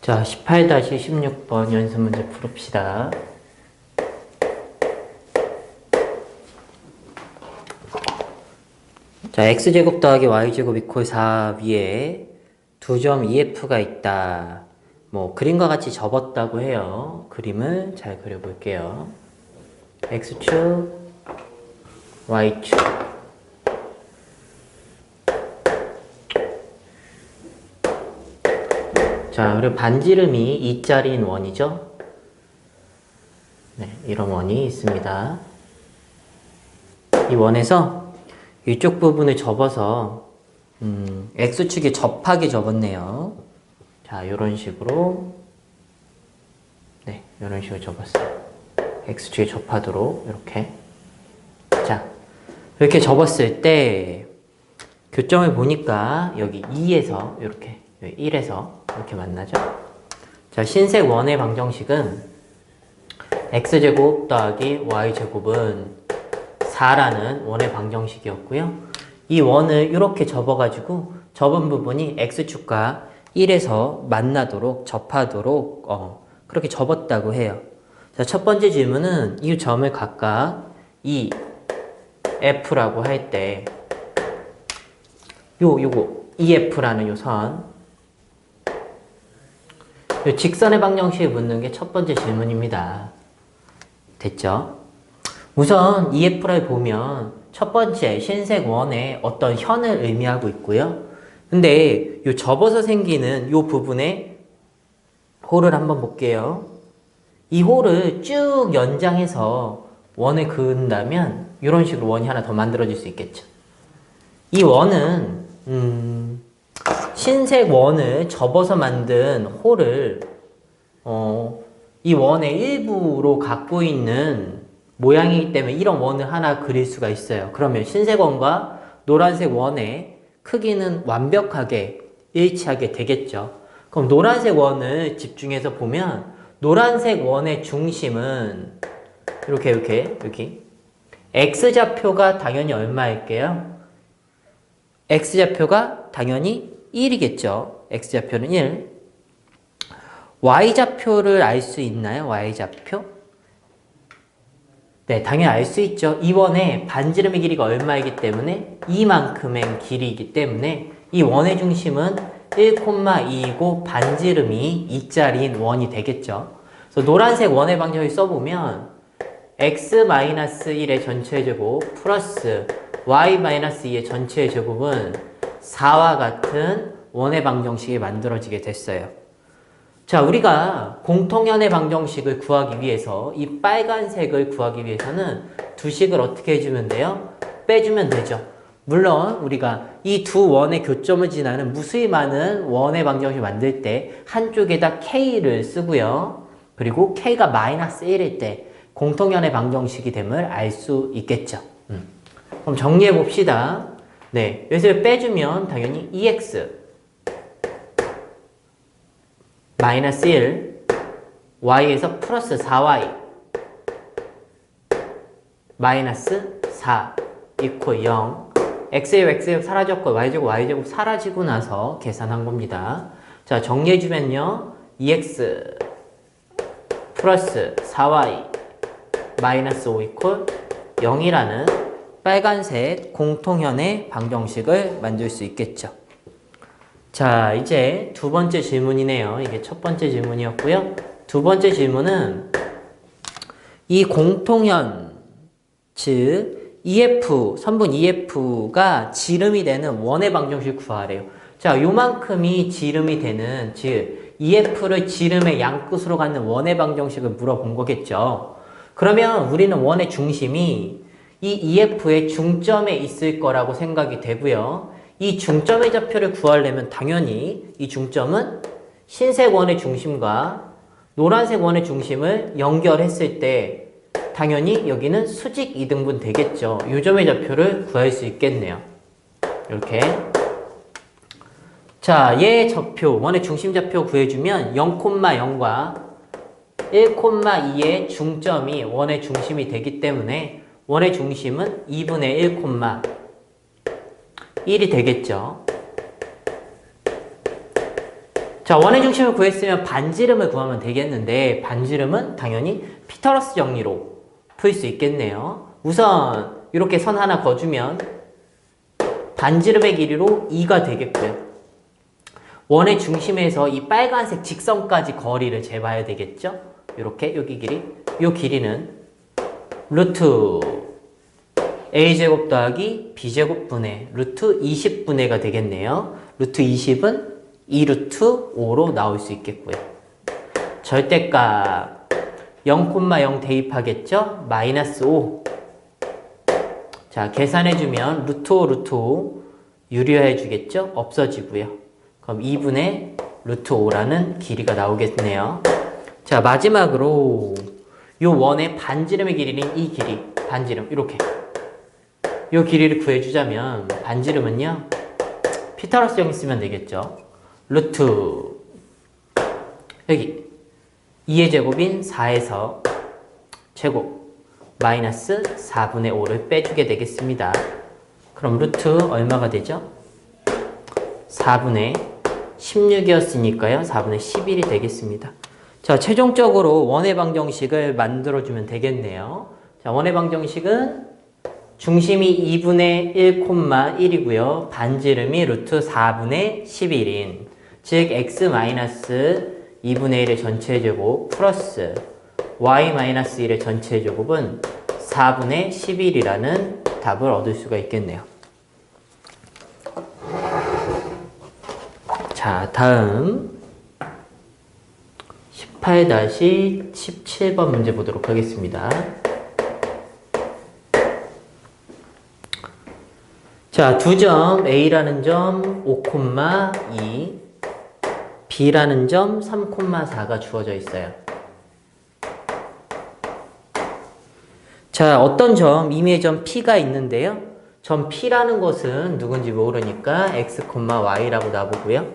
자, 18-16번 연습 문제 풀읍시다. 자, x제곱 더하기 y제곱 이퀄 4 위에 두 점 EF가 있다. 뭐, 그림과 같이 접었다고 해요. 그림을 잘 그려볼게요. x축, y축. 자, 그리고 반지름이 2짜리인 원이죠? 네, 이런 원이 있습니다. 이 원에서 이쪽 부분을 접어서 음, X축에 접하게 접었네요. 자, 이런 식으로 네, 이런 식으로 접었어요. X축에 접하도록 이렇게 자, 이렇게 접었을 때 교점을 보니까 여기 2에서 이렇게 1에서 이렇게 만나죠. 자, 신색 원의 방정식은 x제곱 더하기 y제곱은 4라는 원의 방정식이었고요. 이 원을 이렇게 접어가지고 접은 부분이 x축과 1에서 만나도록 접하도록 어, 그렇게 접었다고 해요. 자, 첫 번째 질문은 이 점을 각각 이 f라고 할 때 요 요거 EF라는 요 선. 요 직선의 방정식을 묻는 게 첫 번째 질문입니다. 됐죠? 우선 EF를 보면 첫 번째 신색 원의 어떤 현을 의미하고 있고요. 근데 요 접어서 생기는 요 부분에 홀을 한번 볼게요. 이 홀을 쭉 연장해서 원을 그은다면 이런 식으로 원이 하나 더 만들어질 수 있겠죠. 이 원은 음, 신색 원을 접어서 만든 홀을 어, 이 원의 일부로 갖고 있는 모양이기 때문에 이런 원을 하나 그릴 수가 있어요. 그러면 신색 원과 노란색 원의 크기는 완벽하게 일치하게 되겠죠. 그럼 노란색 원을 집중해서 보면 노란색 원의 중심은 이렇게 이렇게 이렇게 x좌표가 당연히 얼마일게요? x좌표가 당연히 1이겠죠. x좌표는 1. y좌표를 알 수 있나요? y좌표? 네, 당연히 알 수 있죠. 이 원의 반지름의 길이가 얼마이기 때문에 이만큼의 길이이기 때문에 이 원의 중심은 1,2이고 반지름이 2짜리인 원이 되겠죠. 그래서 노란색 원의 방정을 써보면 x-1의 전체 제곱 플러스 y-2의 전체 제곱은 4와 같은 원의 방정식이 만들어지게 됐어요. 자, 우리가 공통연의 방정식을 구하기 위해서 이 빨간색을 구하기 위해서는 두 식을 어떻게 해주면 돼요? 빼주면 되죠. 물론 우리가 이 두 원의 교점을 지나는 무수히 많은 원의 방정식을 만들 때 한쪽에다 k를 쓰고요. 그리고 k가 마이너스 1일 때 공통연의 방정식이 됨을 알 수 있겠죠. 음. 그럼 정리해 봅시다. 네, 여기서 빼주면 당연히 EX 마이너스 1 Y에서 플러스 4Y 마이너스 4 이퀄 0 X에 X제곱 사라졌고 Y제곱 Y제곱 사라지고 나서 계산한 겁니다. 자 정리해주면요 EX 플러스 4Y 마이너스 5 이퀄 0이라는 빨간색 공통현의 방정식을 만들 수 있겠죠. 자, 이제 두 번째 질문이네요. 이게 첫 번째 질문이었고요. 두 번째 질문은 이 공통현, 즉 EF, 선분 EF가 지름이 되는 원의 방정식 구하래요. 자, 요만큼이 지름이 되는, 즉 EF를 지름의 양끝으로 갖는 원의 방정식을 물어본 거겠죠. 그러면 우리는 원의 중심이 이 EF의 중점에 있을 거라고 생각이 되고요. 이 중점의 좌표를 구하려면 당연히 이 중점은 흰색 원의 중심과 노란색 원의 중심을 연결했을 때 당연히 여기는 수직 이등분 되겠죠. 요점의 좌표를 구할 수 있겠네요. 이렇게 자, 얘 좌표, 원의 중심 좌표 구해주면 0,0과 1,2의 중점이 원의 중심이 되기 때문에 원의 중심은 2분의 1, 1이 되겠죠. 자, 원의 중심을 구했으면 반지름을 구하면 되겠는데 반지름은 당연히 피타고라스 정리로 풀 수 있겠네요. 우선 이렇게 선 하나 그어주면 반지름의 길이로 2가 되겠고요. 원의 중심에서 이 빨간색 직선까지 거리를 재봐야 되겠죠? 이렇게 여기 길이 이 길이는 루트 a제곱 더하기 b제곱 분의 루트 20분의가 되겠네요. 루트 20은 2루트 5로 나올 수 있겠고요. 절대값 0,0 대입하겠죠? 마이너스 5. 자, 계산해주면 루트 5, 루트 5 유리화해주겠죠? 없어지고요. 그럼 2분의 루트 5라는 길이가 나오겠네요. 자, 마지막으로 요 원의 반지름의 길이는 이 길이, 반지름, 이렇게. 요 길이를 구해주자면 반지름은요, 피타고라스 형 쓰면 되겠죠? 루트 여기 2의 제곱인 4에서 제곱 마이너스 4분의 5를 빼주게 되겠습니다. 그럼 루트 얼마가 되죠? 4분의 16이었으니까요. 4분의 11이 되겠습니다. 자, 최종적으로 원의 방정식을 만들어주면 되겠네요. 자, 원의 방정식은 중심이 2분의 1,1이고요. 반지름이 루트 4분의 11인 즉 x 마이너스 2분의 1의 전체 제곱 플러스 y 마이너스 1의 전체 제곱은 4분의 11이라는 답을 얻을 수가 있겠네요. 자, 다음 18-17번 문제 보도록 하겠습니다. 자, 두 점 A라는 점 5,2 B라는 점 3,4가 주어져 있어요. 자, 어떤 점, 임의의 점 P가 있는데요. 점 P라는 것은 누군지 모르니까 X, Y라고 놔보고요.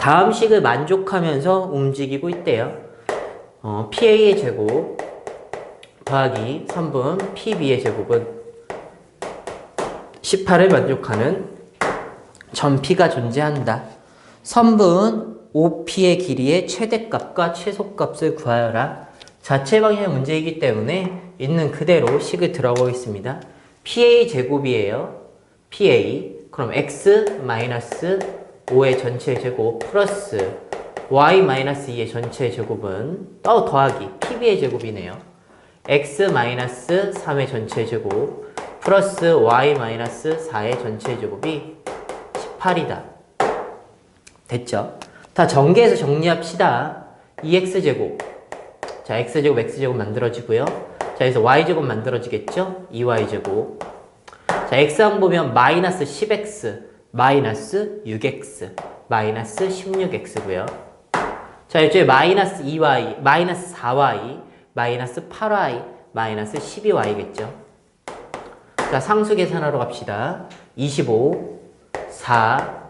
다음 식을 만족하면서 움직이고 있대요. 어, PA의 제곱 더하기 3분 PB의 제곱은 18을 만족하는 점 P가 존재한다. 선분 OP의 길이의 최대값과 최소값을 구하여라. 자체 방향 문제이기 때문에 있는 그대로 식을 들어보겠습니다. PA 제곱이에요. PA. 그럼 X 마이너스 5의 전체 제곱 플러스 Y 마이너스 2의 전체 제곱은 또 더하기 PB의 제곱이네요. X 마이너스 3의 전체 제곱 플러스 Y 마이너스 4의 전체 제곱이 18이다. 됐죠? 다 전개해서 정리합시다. 2x제곱. 자, x제곱, x제곱 만들어지고요. 자, 여기서 y제곱 만들어지겠죠? 2y제곱. 자, x항 보면 마이너스 10x, 마이너스 6x, 마이너스 16x고요. 자, 이쪽에 마이너스 2y, 마이너스 4y, 마이너스 8y, 마이너스 12y겠죠. 자, 상수 계산하러 갑시다. 25, 4,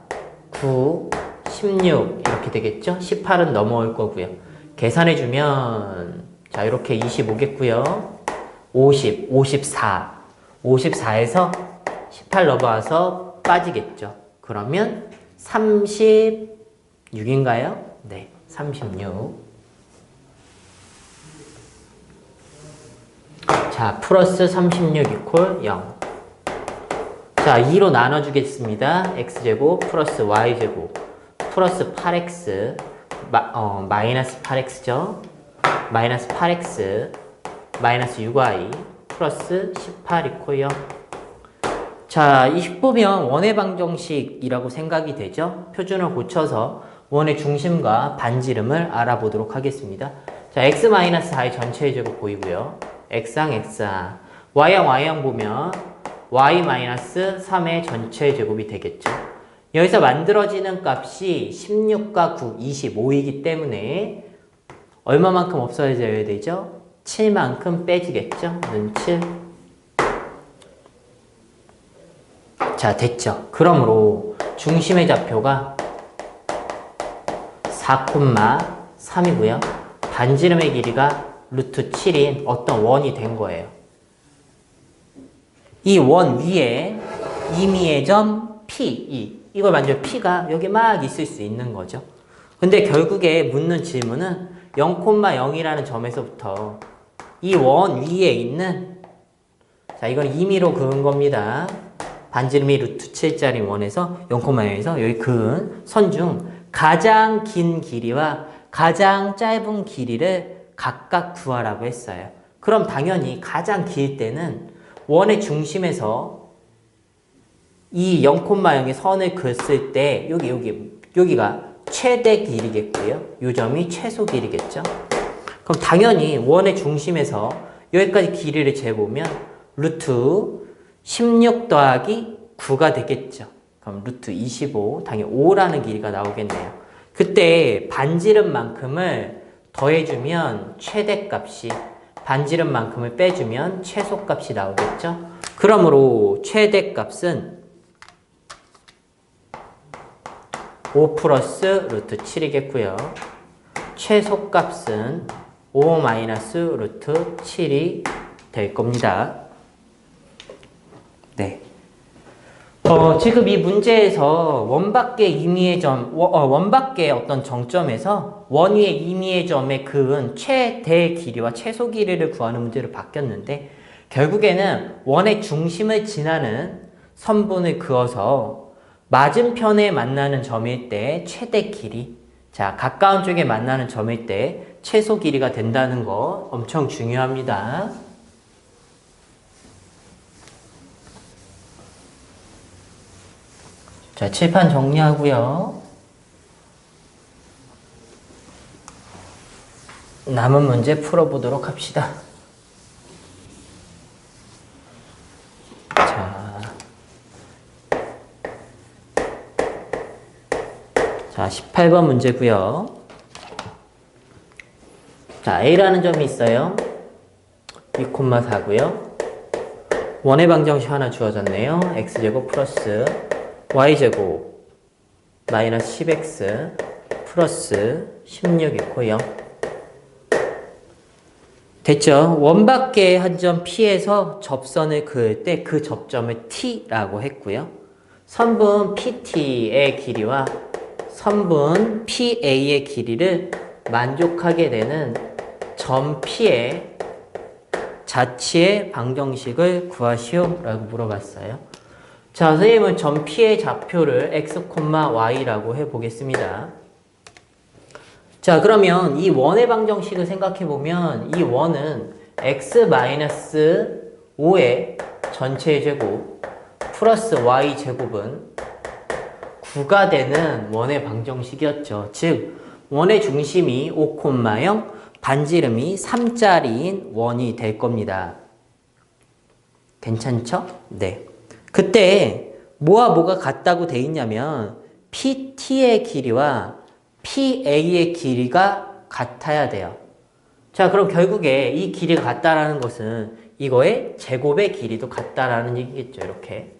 9, 16 이렇게 되겠죠? 18은 넘어올 거고요. 계산해주면 자 이렇게 25겠고요. 50, 54, 54에서 18 넘어와서 빠지겠죠. 그러면 36인가요? 네, 36. 자, 플러스 36 이퀄 0. 자, 2로 나눠주겠습니다. x제곱 플러스 y제곱 플러스 8x 마, 어, 마이너스 8x죠. 마이너스 8x 마이너스 6y 플러스 18 이코요. 자, 이 보면 원의 방정식이라고 생각이 되죠. 표준을 고쳐서 원의 중심과 반지름을 알아보도록 하겠습니다. 자, x 마이너스 4의 전체 제곱 보이고요. X항 x항 y항 y항 보면 y 마이너스 3의 전체 제곱이 되겠죠. 여기서 만들어지는 값이 16과 9, 25이기 때문에 얼마만큼 없어져야 되죠? 7만큼 빼지겠죠? 는 7. 자, 됐죠? 그러므로 중심의 좌표가 4,3이고요. 반지름의 길이가 루트 7인 어떤 원이 된 거예요. 이 원 위에 임의의 점 P, E. 이걸 만져 P가 여기 막 있을 수 있는 거죠. 근데 결국에 묻는 질문은 0,0이라는 점에서부터 이 원 위에 있는 자 이건 임의로 그은 겁니다. 반지름이 루트 7짜리 원에서 0,0에서 여기 그은 선 중 가장 긴 길이와 가장 짧은 길이를 각각 구하라고 했어요. 그럼 당연히 가장 길 때는 원의 중심에서 이 0,0의 선을 그었을 때 여기 여기 여기가 최대 길이겠고요. 이 점이 최소 길이겠죠. 그럼 당연히 원의 중심에서 여기까지 길이를 재보면 루트 16 더하기 9가 되겠죠. 그럼 루트 25, 당연히 5라는 길이가 나오겠네요. 그때 반지름만큼을 더해주면 최대값이, 반지름만큼을 빼주면 최소값이 나오겠죠. 그러므로 최대값은 5 플러스 루트 7이겠고요. 최소값은 5 마이너스 루트 7이 될 겁니다. 네. 어, 지금 이 문제에서 원밖의 임의의 점, 원, 어, 원밖의 어떤 정점에서 원위의 임의의 점의 그은 최대 길이와 최소 길이를 구하는 문제로 바뀌었는데 결국에는 원의 중심을 지나는 선분을 그어서 맞은편에 만나는 점일 때 최대 길이 자 가까운 쪽에 만나는 점일 때 최소 길이가 된다는 거 엄청 중요합니다. 자, 칠판 정리하고요. 남은 문제 풀어보도록 합시다. 자, 자 18번 문제고요. 자, A라는 점이 있어요. 2,4고요. 원의 방정식 하나 주어졌네요. x제곱 플러스 y제곱 마이너스 10x 플러스 16 있고요. 됐죠? 원밖의 한점 P에서 접선을 그을 때 그 접점을 T라고 했고요. 선분 PT의 길이와 선분 PA의 길이를 만족하게 되는 점 P의 자치의 방정식을 구하시오 라고 물어봤어요. 자, 선생님은 점 P의 좌표를 x, y라고 해보겠습니다. 자, 그러면 이 원의 방정식을 생각해보면 이 원은 x-5의 전체 제곱 플러스 y 제곱은 9가 되는 원의 방정식이었죠. 즉, 원의 중심이 5,0, 반지름이 3짜리인 원이 될 겁니다. 괜찮죠? 네. 그때 뭐와 뭐가 같다고 돼 있냐면 PT의 길이와 PA의 길이가 같아야 돼요. 자, 그럼 결국에 이 길이가 같다라는 것은 이거의 제곱의 길이도 같다라는 얘기겠죠. 이렇게.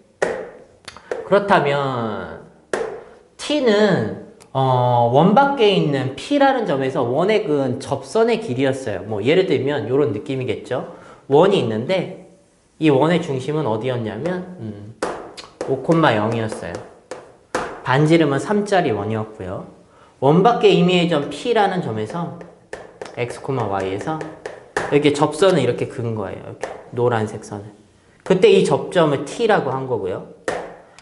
그렇다면 T는 어, 원 밖에 있는 P라는 점에서 원의 근 접선의 길이였어요. 뭐 예를 들면 이런 느낌이겠죠. 원이 있는데 이 원의 중심은 어디였냐면 음, 5,0이었어요. 반지름은 3짜리 원이었고요. 원 밖의 임의의 점 P라는 점에서 x, y에서 이렇게 접선을 이렇게 그은 거예요. 이렇게 노란색 선을. 그때 이 접점을 T라고 한 거고요.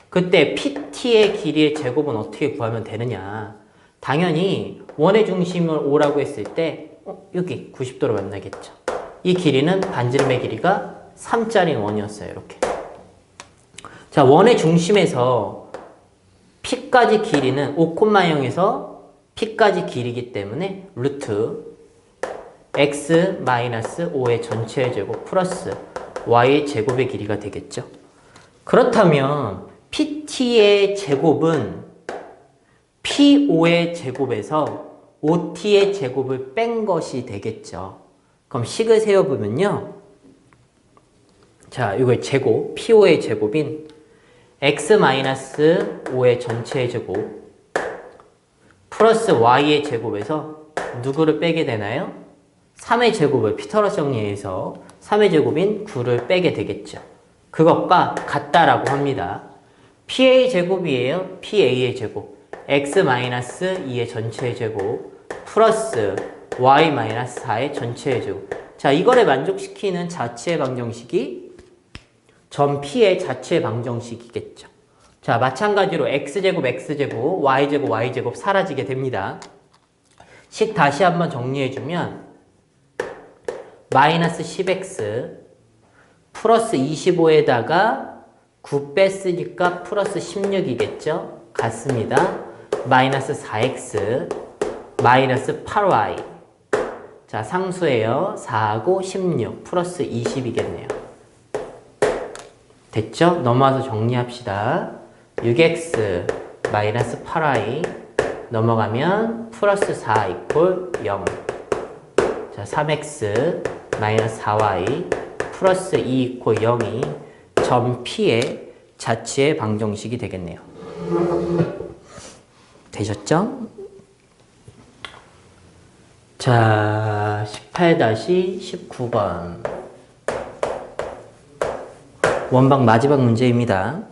그때 PT의 길이의 제곱은 어떻게 구하면 되느냐. 당연히 원의 중심을 5라고 했을 때 어, 여기 90도로 만나겠죠. 이 길이는 반지름의 길이가 3짜리 원이었어요. 이렇게. 자, 원의 중심에서 P까지 길이는 5,0에서 P까지 길이기 때문에 루트 x-5의 전체 제곱 플러스 y의 제곱의 길이가 되겠죠. 그렇다면 PT의 제곱은 P5의 제곱에서 OT의 제곱을 뺀 것이 되겠죠. 그럼 식을 세워보면요. 자, 이걸 제곱, P5의 제곱인 x-5의 전체의 제곱 플러스 y의 제곱에서 누구를 빼게 되나요? 3의 제곱을 피터러 정리해서 3의 제곱인 9를 빼게 되겠죠. 그것과 같다라고 합니다. PA 제곱이에요. PA의 제곱. x 마이너스 2의 전체 제곱 플러스 y 마이너스 4의 전체 제곱. 자, 이거를 만족시키는 자체 방정식이 점 P의 자체 방정식이겠죠. 자, 마찬가지로 x제곱 x제곱 y제곱 y제곱 사라지게 됩니다. 식 다시 한번 정리해주면 마이너스 10x 플러스 25에다가 9 뺐으니까 플러스 16이겠죠? 같습니다. 마이너스 4x 마이너스 8y 자 상수예요. 4하고 16 플러스 20이겠네요. 됐죠? 넘어와서 정리합시다. 6x 마이너스 8y 넘어가면 플러스 4 이퀄 0. 자, 3x 마이너스 4y 플러스 2 이퀄 0이 점 P의 자치의 방정식이 되겠네요. 되셨죠? 자, 18-19번. 원방 마지막 문제입니다.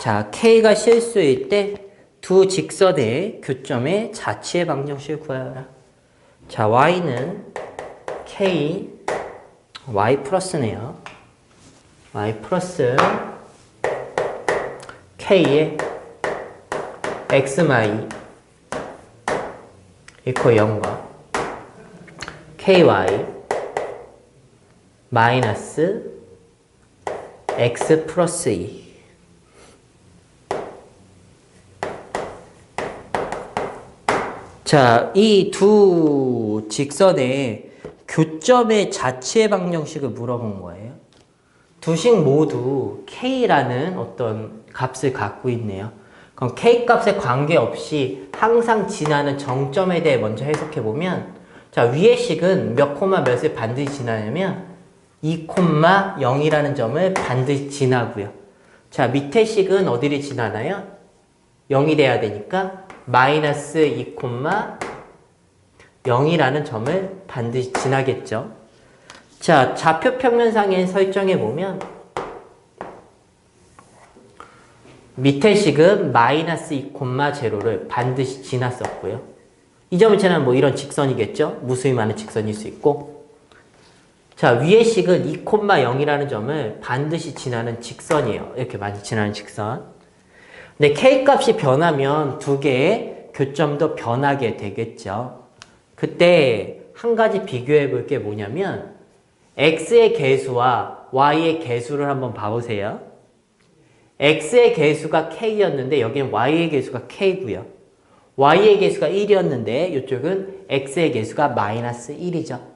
자, K가 실수일 때 두 직선의 교점의 자치의 방정식을 구하여라. 자, Y는 K, Y 플러스네요. Y 플러스 K의 X 마이 이퀄 0과 KY 마이너스 X 플러스 2 자, 이 두 직선의 교점의 자체 방정식을 물어본 거예요. 두 식 모두 K라는 어떤 값을 갖고 있네요. 그럼 K 값에 관계없이 항상 지나는 정점에 대해 먼저 해석해 보면 자, 위의 식은 몇 콤마 몇을 반드시 지나냐면 2 콤마 0이라는 점을 반드시 지나고요. 자, 밑에 식은 어디를 지나나요? 0이 돼야 되니까 마이너스 2 콤마 0이라는 점을 반드시 지나겠죠. 자, 좌표 평면상에 설정해 보면 밑에 식은 마이너스 2 콤마 제로를 반드시 지났었고요. 이 점을 지나면 뭐 이런 직선이겠죠? 무수히 많은 직선일 수 있고 자, 위의 식은 2 콤마 0이라는 점을 반드시 지나는 직선이에요. 이렇게 많이 지나는 직선. 근데 K 값이 변하면 두 개의 교점도 변하게 되겠죠. 그때 한 가지 비교해 볼 게 뭐냐면 x의 개수와 y의 개수를 한번 봐보세요. x의 개수가 k였는데 여기는 y의 개수가 k고요. y의 개수가 1이었는데 이쪽은 x의 개수가 마이너스 1이죠.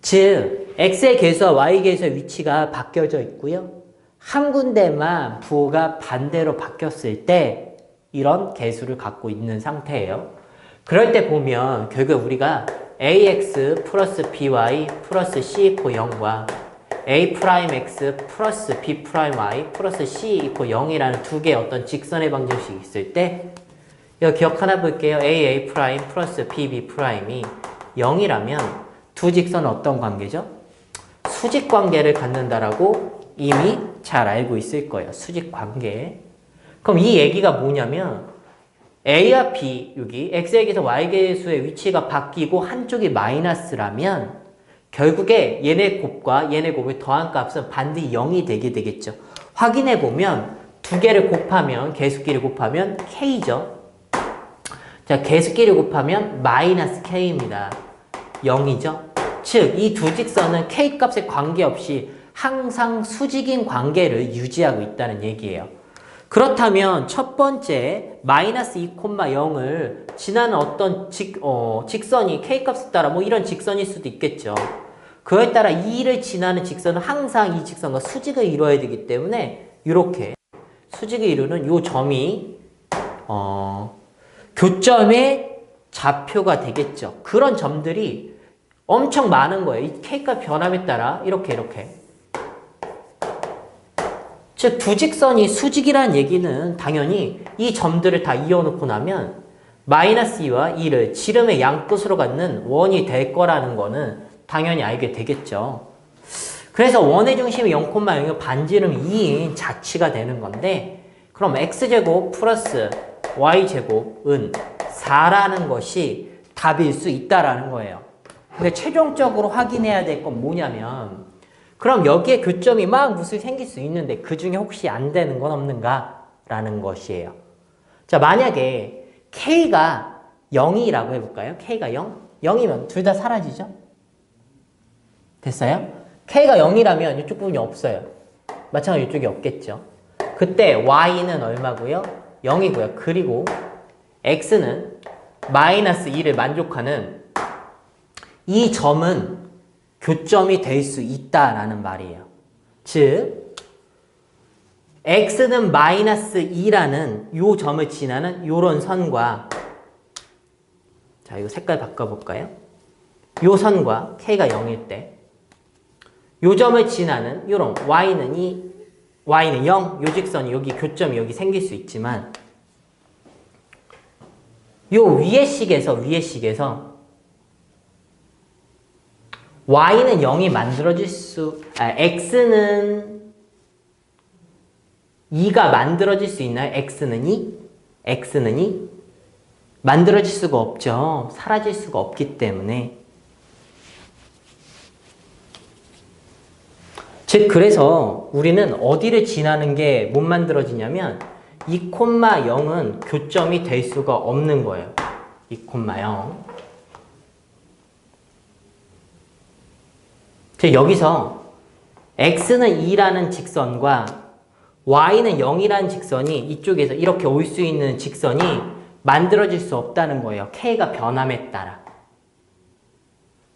즉 x의 개수와 y의 개수의 위치가 바뀌어져 있고요. 한 군데만 부호가 반대로 바뀌었을 때 이런 개수를 갖고 있는 상태예요. 그럴 때 보면 결국 우리가 ax 플러스 by 플러스 c 이코 0과 a 프라임 x 플러스 b 프라임 y 플러스 c 이코 0이라는 두 개의 어떤 직선의 방정식이 있을 때 이거 기억 하나 볼게요. a a 프라임 플러스 b b 프라임이 0이라면 두 직선은 어떤 관계죠? 수직 관계를 갖는다라고 이미 잘 알고 있을 거예요. 수직 관계. 그럼 이 얘기가 뭐냐면 A와 B 여기 X에게서 Y계수의 위치가 바뀌고 한쪽이 마이너스라면 결국에 얘네 곱과 얘네 곱을 더한 값은 반드시 0이 되게 되겠죠. 확인해 보면 두 개를 곱하면 개수끼리 곱하면 K죠. 자, 개수끼리 곱하면 마이너스 K입니다. 0이죠. 즉, 이 두 직선은 K 값에 관계없이 항상 수직인 관계를 유지하고 있다는 얘기예요. 그렇다면 첫 번째 마이너스 2,0을 지나는 어떤 직, 어, 직선이 K값에 따라 뭐 이런 직선일 수도 있겠죠. 그에 따라 2를 지나는 직선은 항상 이 직선과 수직을 이루어야 되기 때문에 이렇게 수직을 이루는 이 점이 어, 교점의 좌표가 되겠죠. 그런 점들이 엄청 많은 거예요. 이 K값 변함에 따라 이렇게 이렇게 즉, 두 직선이 수직이라는 얘기는 당연히 이 점들을 다 이어놓고 나면 마이너스 2와 2를 지름의 양끝으로 갖는 원이 될 거라는 거는 당연히 알게 되겠죠. 그래서 원의 중심이 0,0이 반지름 2인 자치가 되는 건데 그럼 x제곱 플러스 y제곱은 4라는 것이 답일 수 있다라는 거예요. 근데 최종적으로 확인해야 될 건 뭐냐면 그럼 여기에 교점이 막 무슨 생길 수 있는데 그 중에 혹시 안 되는 건 없는가? 라는 것이에요. 자, 만약에 k가 0이라고 해볼까요? k가 0? 0이면 둘 다 사라지죠? 됐어요? k가 0이라면 이쪽 부분이 없어요. 마찬가지로 이쪽이 없겠죠. 그때 y는 얼마고요? 0이고요. 그리고 x는 마이너스 2를 만족하는 이 점은 교점이 될 수 있다라는 말이에요. 즉 x는 마이너스 2라는 요 점을 지나는 요런 선과 자 이거 색깔 바꿔볼까요? 요 선과 k가 0일 때 요 점을 지나는 요런 y는 2, y는 0, 요 직선이 여기 교점이 여기 생길 수 있지만 요 위의 식에서 위의 식에서 y는 0이 만들어질 수, 아, x는 2가 만들어질 수 있나요? x는 2? x는 2? 만들어질 수가 없죠. 사라질 수가 없기 때문에. 즉, 그래서 우리는 어디를 지나는 게 못 만들어지냐면 2,0은 교점이 될 수가 없는 거예요. 2,0. 즉 여기서 x는 2라는 직선과 y는 0이라는 직선이 이쪽에서 이렇게 올 수 있는 직선이 만들어질 수 없다는 거예요. k가 변함에 따라.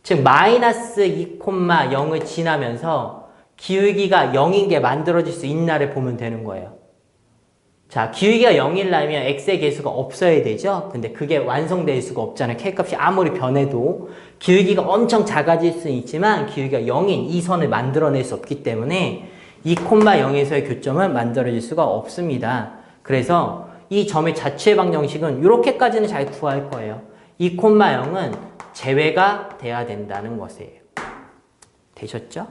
즉 마이너스 2,0을 지나면서 기울기가 0인 게 만들어질 수 있나를 보면 되는 거예요. 자, 기울기가 0일 나면 x의 개수가 없어야 되죠? 근데 그게 완성될 수가 없잖아요. k값이 아무리 변해도 기울기가 엄청 작아질 수는 있지만 기울기가 0인 이 선을 만들어낼 수 없기 때문에 이 콤마 0에서의 교점은 만들어질 수가 없습니다. 그래서 이 점의 자취의 방정식은 이렇게까지는 잘 구할 거예요. 이 콤마 0은 제외가 돼야 된다는 것이에요. 되셨죠?